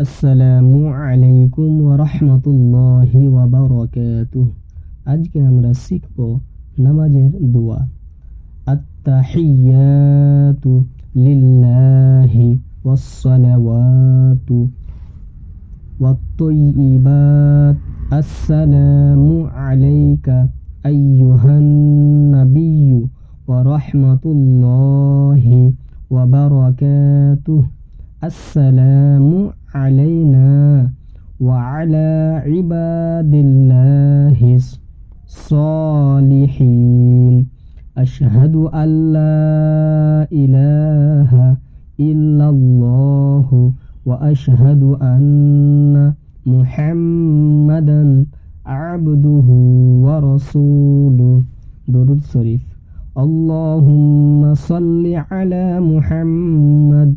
السلام عليكم ورحمة الله وبركاته. আজকে আমরা শিখব নামাজের দোয়া। التحيات لله والصلوات والطيبات السلام عليك أيها النبي ورحمة الله وبركاته السلام علينا وعلى عباد الله الصالحين. أشهد أن لا إله إلا الله وأشهد أن محمدا عبده ورسوله. درود شريف. اللهم صل على محمد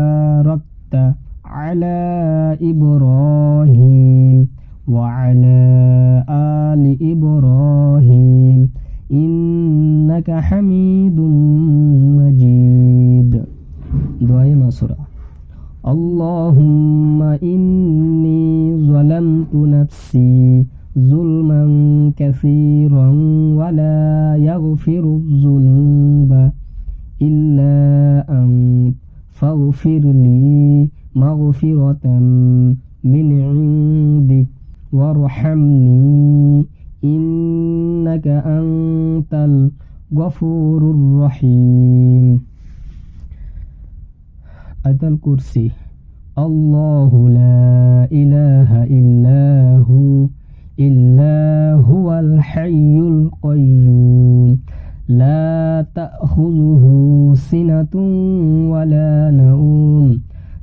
إبراهيم وعلى آل إبراهيم إنك حميد مجيد. دعاء مسرة اللهم إني ظلمت نفسي ظلما كثيرا ولا يغفر الذنوب إلا أنت فاغفر لي مغفرة من عندك وارحمني إنك أنت الغفور الرحيم أتى الكرسي الله لا إله إلا هو إلا هو الحي القيوم لا تأخذه سنة ولا نوم